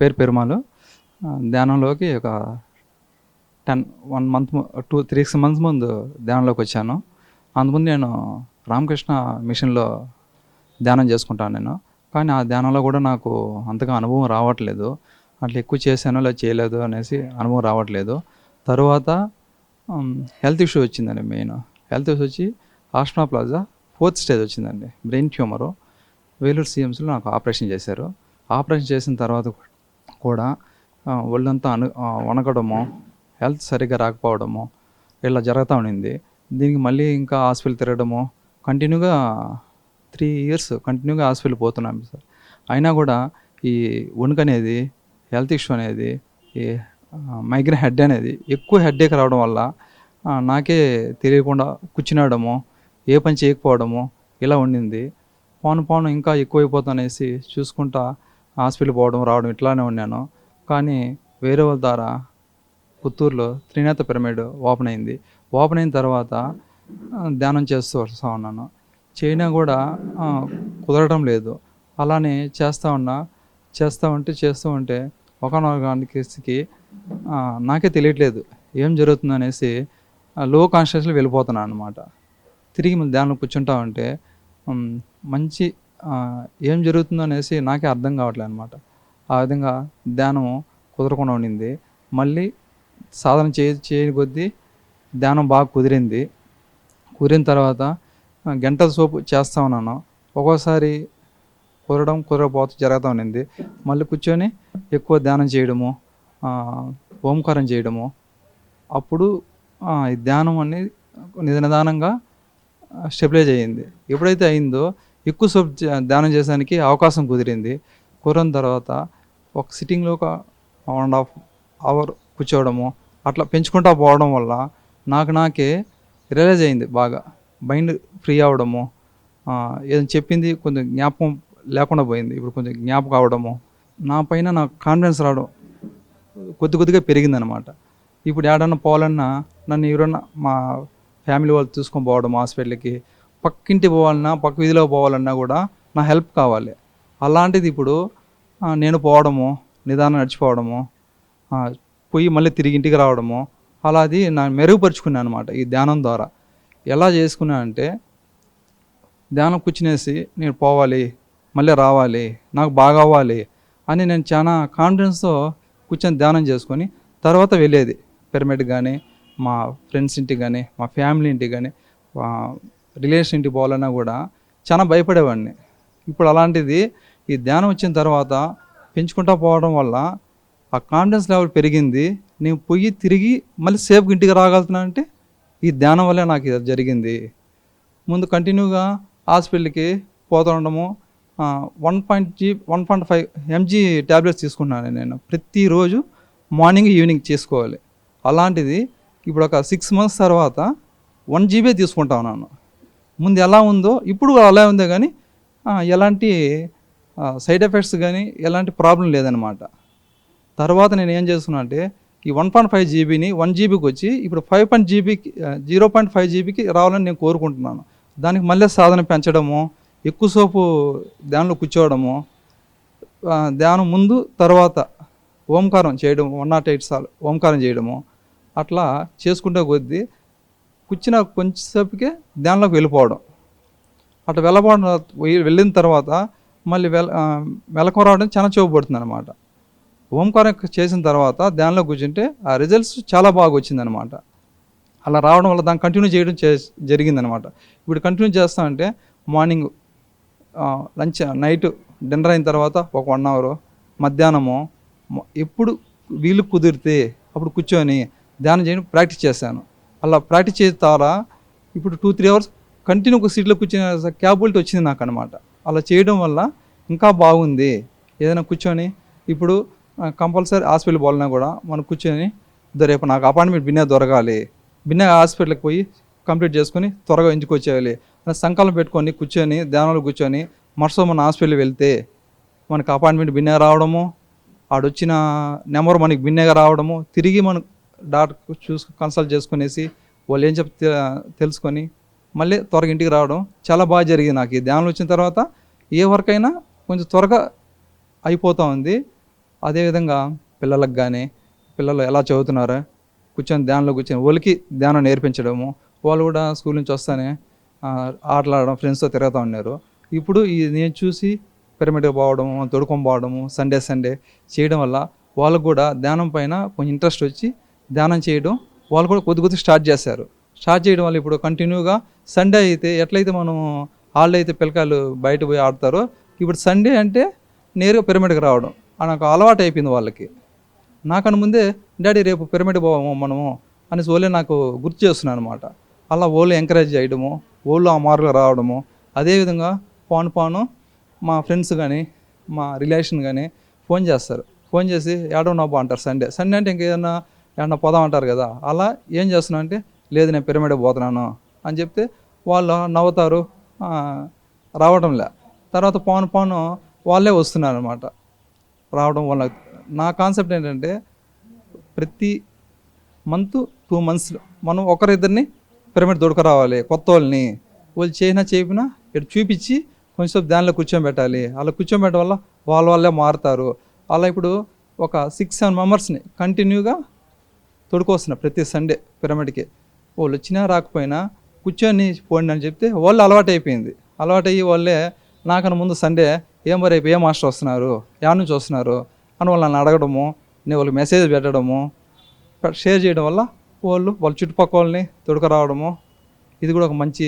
పేరు పెరుమాలు. ధ్యానంలోకి ఒక ten one month two three months ముందు ధ్యానంలోకి వచ్చాను. అందుముందు నేను రామకృష్ణ మిషన్లో ధ్యానం చేసుకుంటాను నేను. కానీ ఆ ధ్యానంలో కూడా నాకు అంతగా అనుభవం రావట్లేదు. అట్లా ఎక్కువ చేశానో లేదా చేయలేదు అనేసి అనుభవం రావట్లేదు. తర్వాత హెల్త్ ఇష్యూ వచ్చిందండి మెయిన్. హెల్త్ ఇష్యూ వచ్చి ఆస్ట్మా ప్లాజా ఫోర్త్ స్టేజ్ వచ్చిందండి. Brain tumour. వేలూరు సిఎంస్లో నాకు ఆపరేషన్ చేశారు. ఆపరేషన్ చేసిన తర్వాత కూడా ఒళ్ళంతా అను వణకడము హెల్త్ సరిగ్గా రాకపోవడము ఇలా జరుగుతూ ఉండింది. దీనికి మళ్ళీ ఇంకా హాస్పిటల్ తిరగడము కంటిన్యూగా త్రీ ఇయర్స్ కంటిన్యూగా హాస్పిటల్ పోతున్నాం సార్. అయినా కూడా ఈ వణుకు అనేది హెల్త్ ఇష్యూ అనేది ఈ మైగ్రేన్ హెడ్ అనేది ఎక్కువ హెడ్ఏక్ రావడం వల్ల నాకే తెలియకుండా కూర్చునడము ఏ పని చేయకపోవడము ఇలా ఉండింది. పోను పోను ఇంకా ఎక్కువైపోతుందనేసి చూసుకుంటా హాస్పిటల్ పోవడం రావడం ఇట్లానే ఉన్నాను. కానీ వేరే వాళ్ళ ద్వారా పుత్తూరులో త్రినేత పిరమిడ్ ఓపెన్ అయింది. ఓపెన్ అయిన తర్వాత ధ్యానం చేస్తూ వస్తూ ఉన్నాను. చైనా కూడా కుదరడం లేదు. అలానే చేస్తూ ఉన్నా చేస్తూ ఉంటే చేస్తూ ఉంటే ఒకనొకకి నాకే తెలియట్లేదు. ఏం జరుగుతుంది అనేసి లో కాన్షియస్లో వెళ్ళిపోతున్నాను అనమాట తిరిగి మళ్ళీ ధ్యానం కూర్చుంటా ఉంటే మంచి ఏం జరుగుతుందో అనేసి నాకే అర్థం కావట్లేదు అనమాట ఆ విధంగా ధ్యానం కుదరకుండా ఉండింది. మళ్ళీ సాధన చే చేయని కొద్దీ ధ్యానం బాగా కుదిరింది. కుదిరిన తర్వాత గంటల సోపు చేస్తా ఉన్నాను. ఒక్కోసారి కుదరడం కుదరకపోతే జరుగుతూ ఉండింది. మళ్ళీ కూర్చొని ఎక్కువ ధ్యానం చేయడము ఓంకారం చేయడము అప్పుడు ఈ ధ్యానం అనేది నిధ నిదానంగా స్టెబిలైజ్ అయ్యింది. ఎప్పుడైతే అయిందో ఎక్కువ సేపు ధ్యానం చేయడానికి అవకాశం కుదిరింది. కుదిరిన తర్వాత ఒక సిట్టింగ్లో ఒక వన్ అండ్ హాఫ్ అవర్ కూర్చోవడము అట్లా పెంచుకుంటా పోవడం వల్ల నాకు నాకే రియలైజ్ అయింది బాగా. మైండ్ ఫ్రీ అవ్వడము ఏదైనా చెప్పింది కొంచెం జ్ఞాపకం లేకుండా పోయింది. ఇప్పుడు కొంచెం జ్ఞాపకం అవడము నా పైన నాకు కాన్ఫిడెన్స్ రావడం కొద్ది కొద్దిగా పెరిగిందనమాట ఇప్పుడు ఏడన్నా పోవాలన్నా నన్ను ఎవరన్నా మా ఫ్యామిలీ వాళ్ళు చూసుకొని పోవడం హాస్పిటల్కి పక్కింటి పోవాలన్నా పక్క వీధిలో పోవాలన్నా కూడా నా హెల్ప్ కావాలి. అలాంటిది ఇప్పుడు నేను పోవడము నిదానం నడిచిపోవడము పోయి మళ్ళీ తిరిగి ఇంటికి రావడము అలా అది నా మెరుగుపరుచుకున్నాను అనమాట ఈ ధ్యానం ద్వారా. ఎలా చేసుకున్నా అంటే ధ్యానం కూర్చునేసి నేను పోవాలి మళ్ళీ రావాలి నాకు బాగా అవ్వాలి అని నేను చాలా కాన్ఫిడెన్స్తో కూర్చొని ధ్యానం చేసుకొని తర్వాత వెళ్ళేది. పిరమిడ్ కానీ మా ఫ్రెండ్స్ ఇంటికి కానీ మా ఫ్యామిలీ ఇంటికి కానీ రిలేషన్ ఇంటికి పోవాలన్నా కూడా చాలా భయపడేవాడిని. ఇప్పుడు అలాంటిది ఈ ధ్యానం వచ్చిన తర్వాత పెంచుకుంటా పోవడం వల్ల ఆ కాన్ఫిడెన్స్ లెవెల్ పెరిగింది. నేను పోయి తిరిగి మళ్ళీ సేఫ్గా ఇంటికి రాగలుగుతున్నా అంటే ఈ ధ్యానం వల్లే నాకు ఇది జరిగింది. ముందు కంటిన్యూగా హాస్పిటల్కి పోతూ ఉండము one point G one point five mg tablets తీసుకున్నాను నేను. ప్రతిరోజు మార్నింగ్ ఈవినింగ్ చేసుకోవాలి. అలాంటిది ఇప్పుడు ఒక సిక్స్ మంత్స్ తర్వాత వన్ జీబీ తీసుకుంటా ఉన్నాను. ముందు ఎలా ఉందో ఇప్పుడు కూడా అలా ఉందే కానీ ఎలాంటి సైడ్ ఎఫెక్ట్స్ కానీ ఎలాంటి ప్రాబ్లం లేదనమాట తర్వాత నేను ఏం చేస్తున్నా అంటే ఈ వన్ పాయింట్ ఫైవ్ జీబీని వన్ జీబీకి వచ్చి ఇప్పుడు ఫైవ్ పాయింట్ జీబీకి జీరో పాయింట్ ఫైవ్ జీబీకి రావాలని నేను కోరుకుంటున్నాను. దానికి మళ్ళీ సాధన పెంచడము ఎక్కువసేపు ధ్యానంలో కూర్చోవడము ధ్యానం ముందు తర్వాత ఓంకారం చేయడం వన్ నాట్ ఎయిట్ సార్లు ఓంకారం చేయడము అట్లా చేసుకుంటే కొద్దీ కూర్చున్న కొంచెంసేపుకే ధ్యానంలోకి వెళ్ళిపోవడం. అట్లా వెళ్ళబోవడం వెళ్ళిన తర్వాత మళ్ళీ వెల ఆ, రావడం చాలా చూపబడుతుంది అనమాట ఓంకారం చేసిన తర్వాత ధ్యానంలో కూర్చుంటే ఆ రిజల్ట్స్ చాలా బాగా వచ్చిందనమాట అలా రావడం వల్ల దాన్ని కంటిన్యూ చేయడం చే జరిగిందనమాట ఇప్పుడు కంటిన్యూ చేస్తామంటే మార్నింగ్ లంచ్ నైట్ డిన్నర్ అయిన తర్వాత ఒక వన్ అవర్ మధ్యాహ్నము ఎప్పుడు వీలు కుదిరితే అప్పుడు కూర్చొని ధ్యానం చేయడం ప్రాక్టీస్ చేశాను. అలా ప్రాక్టీస్ చేస్తారా? ద్వారా ఇప్పుడు టూ త్రీ అవర్స్ కంటిన్యూ ఒక సీట్లో కూర్చునే క్యాబిలిటీ వచ్చింది నాకు అనమాట అలా చేయడం వల్ల ఇంకా బాగుంది. ఏదైనా కూర్చొని ఇప్పుడు కంపల్సరీ హాస్పిటల్ పోవాలన్నా కూడా మనం కూర్చొని రేపు నాకు అపాయింట్మెంట్ బిన్నే దొరకాలి. బిన్నే హాస్పిటల్కి పోయి కంప్లీట్ చేసుకొని త్వరగా ఇంటికి వచ్చేయాలి. సంకల్పం పెట్టుకొని కూర్చొని ధ్యానంలో కూర్చొని మరుసో మన హాస్పిటల్కి వెళ్తే మనకు అపాయింట్మెంట్ బిన్నే రావడము ఆడొచ్చిన నెంబర్ మనకి బిన్నేగా రావడము తిరిగి మనం డాక్టర్ చూసు కన్సల్ట్ చేసుకునేసి వాళ్ళు ఏం చెప్తే తెలుసుకొని మళ్ళీ త్వరగా ఇంటికి రావడం చాలా బాగా జరిగింది నాకు. ఈ ధ్యానంలో వచ్చిన తర్వాత ఏ వర్క్ అయినా కొంచెం త్వరగా అయిపోతూ ఉంది. అదేవిధంగా పిల్లలకు కానీ పిల్లలు ఎలా చదువుతున్నారో కూర్చొని ధ్యానంలో కూర్చొని వాళ్ళకి ధ్యానం నేర్పించడము. వాళ్ళు కూడా స్కూల్ నుంచి వస్తానే ఆటలాడడం ఫ్రెండ్స్తో తిరుగుతూ ఉన్నారు. ఇప్పుడు ఈ నేను చూసి పిరమిడ్కి పోవడము తొడుకొని పోవడము సండే సండే చేయడం వల్ల వాళ్ళకు కూడా ధ్యానం పైన కొంచెం ఇంట్రెస్ట్ వచ్చి ధ్యానం చేయడం వాళ్ళు కూడా కొద్ది కొద్ది స్టార్ట్ చేశారు. స్టార్ట్ చేయడం వల్ల ఇప్పుడు కంటిన్యూగా సండే అయితే ఎట్లయితే మనం హాలిడే అయితే పిల్లకాయలు బయట పోయి ఆడతారో ఇప్పుడు సండే అంటే నేరుగా పిరమిడ్కి రావడం. అని ఒక అలవాటు అయిపోయింది వాళ్ళకి. నాకన్నా ముందే డాడీ రేపు పిరమిడ్ పోవాము మనము అనేసి ఓలే నాకు గుర్తు చేస్తున్నాను అనమాట అలా ఓళ్ళు ఎంకరేజ్ చేయడము ఓళ్ళు ఆ మార్గంలో రావడము. అదేవిధంగా పాను పాను మా ఫ్రెండ్స్ కానీ మా రిలేషన్ కానీ ఫోన్ చేస్తారు. ఫోన్ చేసి ఏడవనాబా అంటారు సండే. సండే అంటే ఇంకేదన్నా ఏమన్నా పోదాం అంటారు కదా అలా ఏం చేస్తున్నావు అంటే లేదు నేను పిరమిడ్ పోతున్నాను అని చెప్తే వాళ్ళు నవ్వుతారు రావడం లే. తర్వాత పాను పాను వాళ్ళే వస్తున్నారు అనమాట రావడం వల్ల నా కాన్సెప్ట్ ఏంటంటే ప్రతి మంత్ టూ మంత్స్ మనం ఒకరిద్దరిని పిరమిడ్ దొడక రావాలి కొత్త వాళ్ళని. వాళ్ళు చేసినా చేపినా ఇటు చూపించి కొంచెం దానిలో కూర్చోబెట్టాలి అలా కూర్చోబెట్టడం వల్ల వాళ్ళ వాళ్ళే మారుతారు. అలా ఇప్పుడు ఒక సిక్స్ సెవెన్ మెంబర్స్ని కంటిన్యూగా తొడుకొస్తున్నా ప్రతి సండే పిరమిడ్కి. వాళ్ళు వచ్చినా రాకపోయినా కూర్చొని పోండి అని చెప్తే వాళ్ళు అలవాటు అయిపోయింది అలవాటు అయ్యి వాళ్ళే నాకన్నా ముందు సండే ఏం మరి రేపు ఏ మాస్టర్ వస్తున్నారు? యా నుంచి వస్తున్నారు? అని వాళ్ళు నన్ను అడగడము నేను వాళ్ళకి మెసేజ్ పెట్టడము షేర్ చేయడం వల్ల వాళ్ళు వాళ్ళ చుట్టుపక్కలని వాళ్ళని తొడుక రావడము ఇది కూడా ఒక మంచి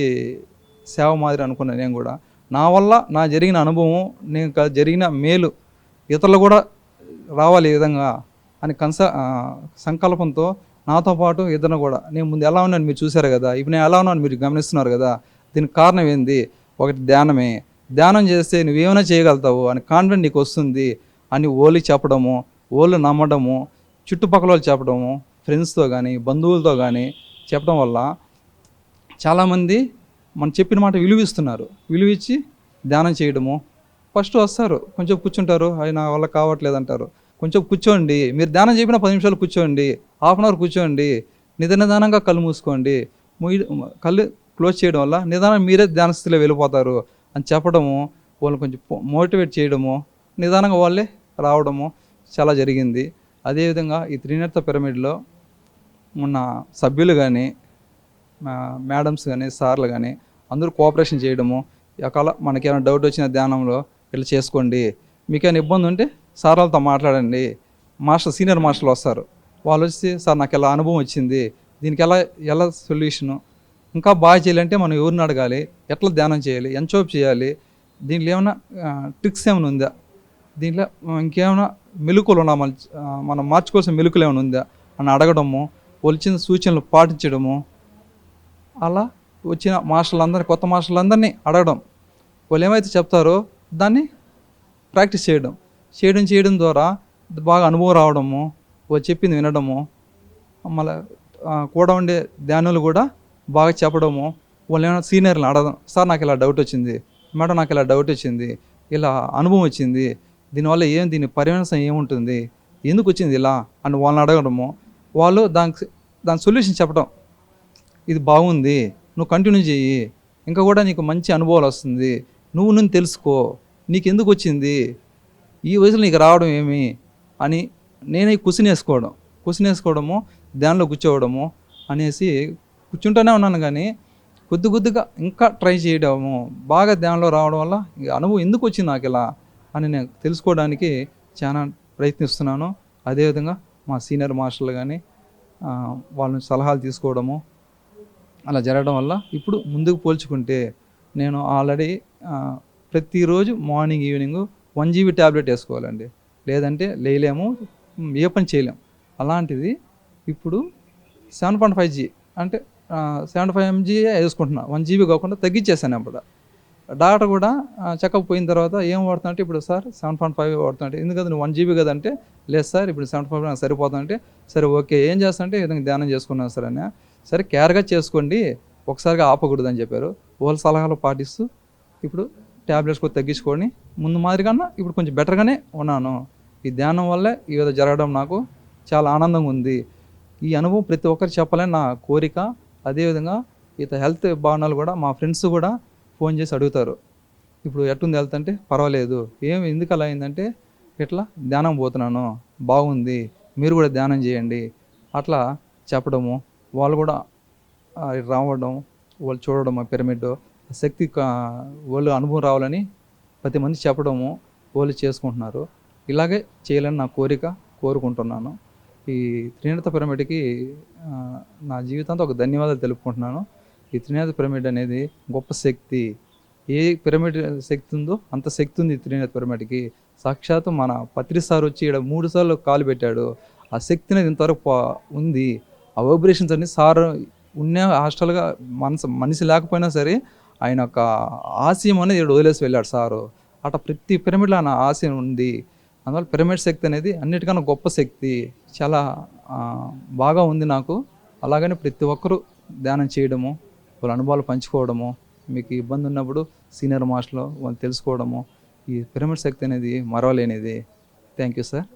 సేవ మాదిరి అనుకున్నాను నేను కూడా. నా వల్ల నా జరిగిన అనుభవం నేను జరిగిన మేలు ఇతరులు కూడా రావాలి ఈ విధంగా. అని కన్స సంకల్పంతో నాతో పాటు ఇద్దరు కూడా నేను ముందు ఎలా ఉన్నాను మీరు చూశారు కదా ఇప్పుడు నేను ఎలా ఉన్నాను మీరు గమనిస్తున్నారు కదా దీనికి కారణం ఏంది? ఒకటి ధ్యానమే. ధ్యానం చేస్తే నువ్వేమైనా చేయగలుగుతావు? అని కాన్ఫిడెంట్ నీకు వస్తుంది అని ఓలి చెప్పడము ఓళ్ళు నమ్మడము చుట్టుపక్కల వాళ్ళు చెప్పడము ఫ్రెండ్స్తో కానీ బంధువులతో కానీ చెప్పడం వల్ల చాలామంది మనం చెప్పిన మాట విలువిస్తున్నారు. విలువిచ్చి ధ్యానం చేయడము. ఫస్ట్ వస్తారు. కొంచెం కూర్చుంటారు. అవి నా వల్ల కావట్లేదు అంటారు కొంచెం కూర్చోండి. మీరు ధ్యానం చెప్పిన పది నిమిషాలు కూర్చోండి. హాఫ్ అన్ అవర్ కూర్చోండి. నిద నిదానంగా కళ్ళు మూసుకోండి. కళ్ళు క్లోజ్ చేయడం వల్ల నిదానం మీరే ధ్యాన స్థితిలో వెళ్ళిపోతారు అని చెప్పడము వాళ్ళని కొంచెం మోటివేట్ చేయడము నిదానంగా వాళ్ళే రావడము చాలా జరిగింది. అదేవిధంగా ఈ త్రినేత పిరమిడ్లో ఉన్న సభ్యులు కానీ మేడమ్స్ కానీ సార్లు కానీ అందరూ కోఆపరేషన్ చేయడము ఒకవేళ మనకేమైనా డౌట్ వచ్చిన ధ్యానంలో ఇట్లా చేసుకోండి. మీకేమైనా ఇబ్బంది ఉంటే సార్ వాళ్ళతో మాట్లాడండి. మాస్టర్ సీనియర్ మాస్టర్లు వస్తారు. వాళ్ళు వచ్చి సార్ నాకు ఎలా అనుభవం వచ్చింది. దీనికి ఎలా ఎలా సొల్యూషను? ఇంకా బాగా చేయాలంటే మనం ఎవరిని అడగాలి? ఎట్లా ధ్యానం చేయాలి? ఎంచోపు చేయాలి? దీంట్లో ఏమైనా ట్రిక్స్ ఏమైనా ఉందా? దీంట్లో ఇంకేమైనా మెలుకులు ఉన్నా? మన మనం మార్చుకోవాల్సిన మెలుకులు ఏమైనా ఉందా? అని అడగడము వాళ్ళు ఇచ్చిన సూచనలు పాటించడము అలా వచ్చిన మాస్టర్లందరినీ కొత్త మాస్టర్లందరినీ అడగడం. వాళ్ళు ఏమైతే చెప్తారో దాన్ని ప్రాక్టీస్ చేయడం. చేయడం చేయడం ద్వారా బాగా అనుభవం రావడము చెప్పింది వినడము మళ్ళీ కూడా ఉండే ధ్యానులు కూడా బాగా చెప్పడము వాళ్ళు ఏమైనా సీనియర్లు అడగడం సార్ నాకు ఇలా డౌట్ వచ్చింది మేడం నాకు ఇలా డౌట్ వచ్చింది ఇలా అనుభవం వచ్చింది దీనివల్ల ఏం దీని పరిణామం ఏముంటుంది ఎందుకు వచ్చింది ఇలా? అని వాళ్ళని అడగడము వాళ్ళు దానికి దాని సొల్యూషన్ చెప్పడం ఇది బాగుంది నువ్వు కంటిన్యూ చెయ్యి ఇంకా కూడా నీకు మంచి అనుభవాలు వస్తుంది నువ్వు నేను తెలుసుకో నీకు ఎందుకు వచ్చింది ఈ వయసులో నీకు రావడం ఏమి? అని నేనే కుసినేసుకోవడం. కుసినేసుకోవడము ధ్యానంలో కూర్చోవడము అనేసి కూర్చుంటూనే ఉన్నాను కానీ కొద్ది కొద్దిగా ఇంకా ట్రై చేయడము బాగా ధ్యానంలో రావడం వల్ల అనుభవం ఎందుకు వచ్చింది నాకు ఇలా అని నేను తెలుసుకోవడానికి చాలా ప్రయత్నిస్తున్నాను. అదేవిధంగా మా సీనియర్ మాస్టర్లు కానీ వాళ్ళని సలహాలు తీసుకోవడము అలా జరగడం వల్ల ఇప్పుడు ముందుకు పోల్చుకుంటే నేను ఆల్రెడీ ప్రతిరోజు morning evening one GB tablet వేసుకోవాలండి. లేదంటే లేలేము ఏ పని చేయలేము అలాంటిది ఇప్పుడు సెవెన్ పాయింట్ ఫైవ్ జీ అంటే సెవెన్ ఫైవ్ ఎంజీ వేసుకుంటున్నా. వన్ జీబీ కాకుండా తగ్గించేసాను అప్పుడు డాక్టర్ కూడా చెకప్ పోయిన తర్వాత ఏం వాడుతుంటే ఇప్పుడు సార్ సెవెన్ పాయింట్ ఫైవ్ వాడుతుంటే ఎందుకంటే నువ్వు వన్ జీబీ కదంటే లేదు సార్ ఇప్పుడు సెవెన్ పాయింట్ ఫైవ్ సరిపోతుందంటే సరే ఓకే ఏం చేస్తానంటే ఈ విధంగా ధ్యానం చేసుకున్నాను సార్ అని సరే కేర్గా చేసుకోండి ఒకసారిగా ఆపకూడదని చెప్పారు. వాళ్ళ సలహాలు పాటిస్తూ ఇప్పుడు ట్యాబ్లెట్స్ కూడా తగ్గించుకొని ముందు మాదిరికన్నా ఇప్పుడు కొంచెం బెటర్గానే ఉన్నాను. ఈ ధ్యానం వల్లే ఈ విధంగా జరగడం నాకు చాలా ఆనందంగా ఉంది. ఈ అనుభవం ప్రతి ఒక్కరు చెప్పాలని నా కోరిక. అదేవిధంగా ఇత హెల్త్ భావనాలు కూడా మా ఫ్రెండ్స్ కూడా ఫోన్ చేసి అడుగుతారు. ఇప్పుడు ఎట్టుంది హెల్త్ అంటే పర్వాలేదు. ఏం ఎందుకు అలా అయిందంటే ఇట్లా ధ్యానం పోతున్నాను. బాగుంది. మీరు కూడా ధ్యానం చేయండి. అట్లా చెప్పడము. వాళ్ళు కూడా రావడం వాళ్ళు చూడడం ఆ పిరమిడ్ శక్తి వాళ్ళు అనుభవం రావాలని ప్రతి మంది చెప్పడము వాళ్ళు చేసుకుంటున్నారు. ఇలాగే చేయాలని నా కోరిక కోరుకుంటున్నాను. ఈ త్రినేత పిరమిడ్కి నా జీవితంతో ఒక ధన్యవాదాలు తెలుపుకుంటున్నాను. ఈ త్రినేత పిరమిడ్ అనేది గొప్ప శక్తి. ఏ పిరమిడ్ శక్తి ఉందో అంత శక్తి ఉంది ఈ త్రినేత పిరమిడ్కి. సాక్షాత్తు మన పత్రి సార్ వచ్చి ఇక్కడ మూడు సార్లు కాలు పెట్టాడు. ఆ శక్తి అనేది ఇంతవరకు ఉంది. ఆ వైబ్రేషన్స్ అన్ని సార్ ఉన్న హాస్టల్గా మనసు మనిషి లేకపోయినా సరే ఆయన యొక్క ఆశయం అనేది ఇక్కడ వదిలేసి వెళ్ళాడు సారు. అట ప్రతి పిరమిడ్లో ఆయన ఆశయం ఉంది. అందువల్ల పిరమిడ్ శక్తి అనేది అన్నిటికన్నా గొప్ప శక్తి. చాలా బాగా ఉంది నాకు. అలాగనే ప్రతి ఒక్కరూ ధ్యానం చేయడము వాళ్ళ అనుభవాలు పంచుకోవడము మీకు ఇబ్బంది ఉన్నప్పుడు సీనియర్ మాస్టర్లో వాళ్ళు తెలుసుకోవడము ఈ పిరమిడ్ శక్తి అనేది మరవలేనిది. Thank you sir.